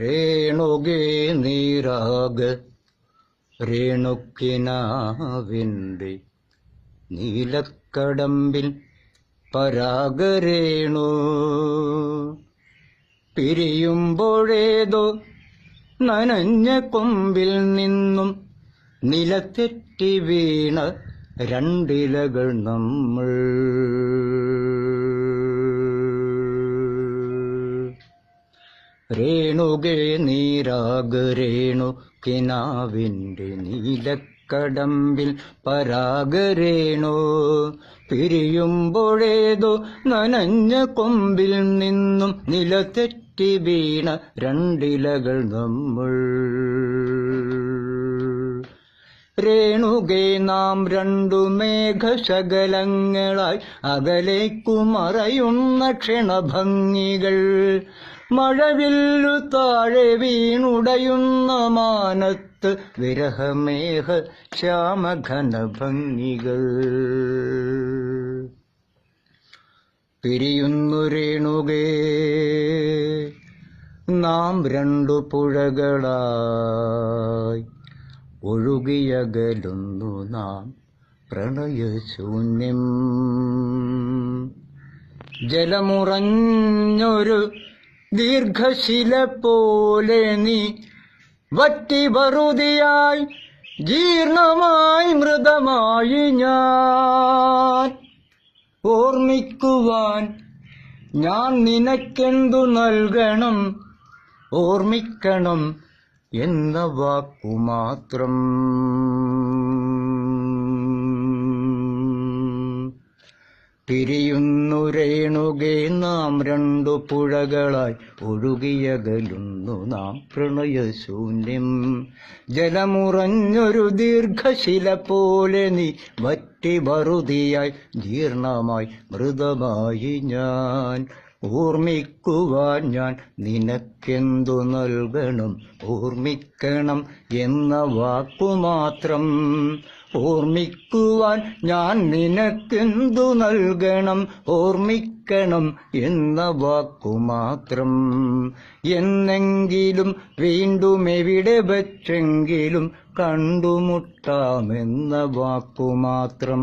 രേണുകേ നീരാഗ. രേണുക്കിനാവിന്റെ നീലക്കടമ്പിൽ പരാഗരേണു പിരിയുമ്പോഴേതോ നനഞ്ഞ കൊമ്പിൽ നിന്നും നിലത്തെറ്റി വീണ രണ്ടിലകൾ നമ്മൾ. രേണുകേ നീരാഗ് രേണു കിനാവിന്റെ നീലക്കടമ്പിൽ പരാഗരേണു പിരിയുമ്പോഴേതോ നനഞ്ഞ കൊമ്പിൽ നിന്നും നിലത്തെറ്റി വീണ രണ്ടിലകൾ നമ്മൾ. േണുകേ നാം രണ്ടു മേഘശകലങ്ങളായി അകലേക്കു മറയുന്ന ക്ഷണഭംഗികൾ. മഴവില്ലു താഴെ വീണുടയുന്ന മാനത്ത് വിരഹമേഹ ശ്യാമഘന ഭംഗികൾ പിരിയുന്നു രേണുകേ നാം രണ്ടു പുഴകളായി ഒഴുകിയകലുന്നു നാം പ്രണയശൂന്യം. ജലമുറഞ്ഞൊരു ദീർഘശില പോലെ നീ വറ്റി വറുതിയായി ജീർണമായി മൃതമായി ഞാൻ. ഓർമ്മിക്കുവാൻ ഞാൻ നിനക്കെന്തു നൽകണം? ഓർമ്മിക്കണം എന്ന വാക്കു പിരിയുന്നു രേണുകേ നാം രണ്ടു പുഴകളായി ഒഴുകിയകലുന്നു നാം പ്രണയശൂന്യം. ജലമുറഞ്ഞൊരു ദീർഘശില പോലെ നീ വറ്റി വറുതിയായി ജീർണമായി മൃതമായി ഞാൻ. ഓർമ്മിക്കുവാൻ ഞാൻ നിനക്കെന്തു നൽകണം? ഓർമ്മിക്കണം എന്ന വാക്കു മാത്രം ഓർമ്മിക്കുവാൻ ഞാൻ നിനക്കെന്തു നൽകണം? ഓർമ്മിക്കണം എന്ന വാക്കുമാത്രം എന്നെങ്കിലും വീണ്ടും എവിടെ വച്ചെങ്കിലും കണ്ടുമുട്ടാമെന്ന വാക്കുമാത്രം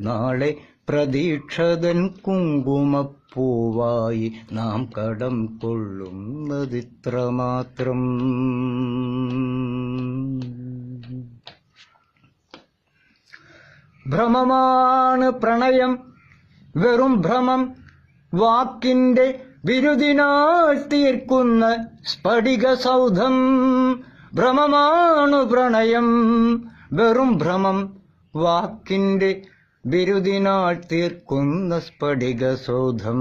നാളെ പ്രതീക്ഷതൻ കുങ്കുമപ്പൂവായി നാം കടം കൊള്ളുന്നതിത്ര ഭ്രമമാണ് പ്രണയം. വെറും ഭ്രമം വാക്കിന്റെ വിരുദിനാൾ തീർക്കുന്ന സ്ഫടിക സൗധം. ഭ്രമമാണു പ്രണയം. വെറും ഭ്രമം വാക്കിന്റെ ബിരുദിനാൾ തീർക്കുന്ന സ്ഫടിക സൗധം.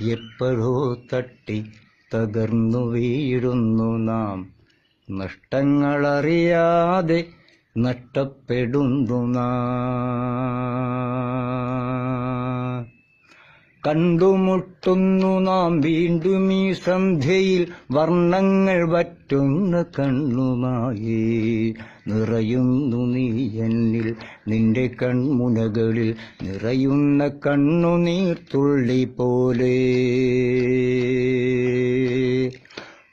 എപ്പോഴോ തട്ടി തകർന്നു വീഴുന്നു നാം. നഷ്ടങ്ങളറിയാതെ നഷ്ടപ്പെടുന്നു കണ്ടുമുട്ടുന്നു നാം വീണ്ടും ഈ സന്ധ്യയിൽ വർണങ്ങൾ വറ്റുന്ന കണ്ണുമായി. നിറയുന്നു നീ എന്നിൽ നിന്റെ കൺമുനകളിൽ നിറയുന്ന കണ്ണുനീർത്തുള്ളി പോലെ.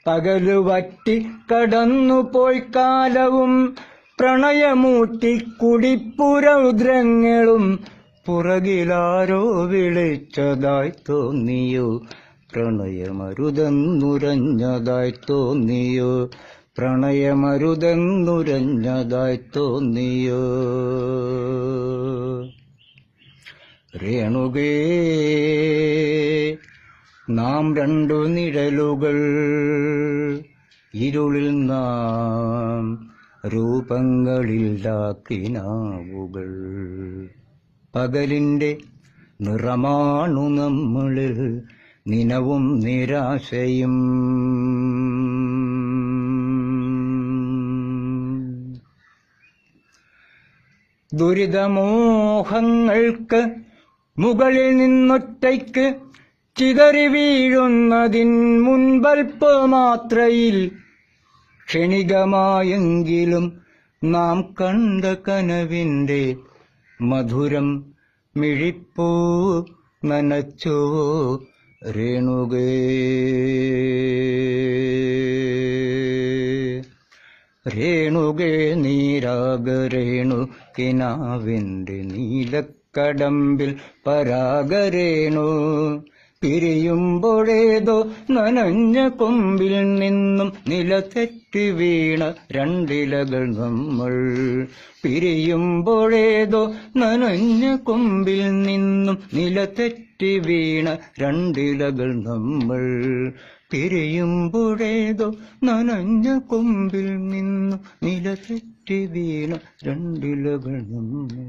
പകലുവറ്റി കടന്നുപോയി കാലവും പ്രണയമൂറ്റി കുടിപ്പുരൗദ്രങ്ങളും പുറകിലാരോ വിളിച്ചതായി തോന്നിയോ. പ്രണയമരുതെന്നുരഞ്ഞതായി തോന്നിയോ. പ്രണയമരുതെന്നുരഞ്ഞതായി തോന്നിയോ. രേണുകേ നാം രണ്ടു നിഴലുകൾ ഇരുളിൽ നാം രൂപങ്ങളില്ലാക്കിനാവുകൾ പകലിന്റെ നിറമാണു നമ്മളിൽ നിനവും നിരാശയും. ദുരിതമോഹങ്ങൾക്ക് മുകളിൽ നിന്നൊറ്റയ്ക്ക് ചിതറി വീഴുന്നതിൻ മുൻപൽപ്പ മാത്രയിൽ ക്ഷണികമായെങ്കിലും നാം കണ്ട കനവിന്റെ മധുരം മിഴിപ്പൂ നനച്ചോ രേണുകേ. രേണുകേ നീരാഗരേണു കിനാവിന്റെ നീലക്കടമ്പിൽ പരാഗരേണു പിരിയുമ്പോഴേതോ നനഞ്ഞ കൊമ്പിൽ നിന്നും നിലതെറ്റി വീണ രണ്ടിലകൾ നമ്മൾ. പിരിയുമ്പോഴേതോ നനഞ്ഞ കൊമ്പിൽ നിന്നും നിലതെറ്റി വീണ രണ്ടിലകൾ നമ്മൾ. പിരിയുമ്പോഴേതോ നനഞ്ഞ കൊമ്പിൽ നിന്നും നിലതെറ്റി വീണ രണ്ടിലകൾ നമ്മൾ.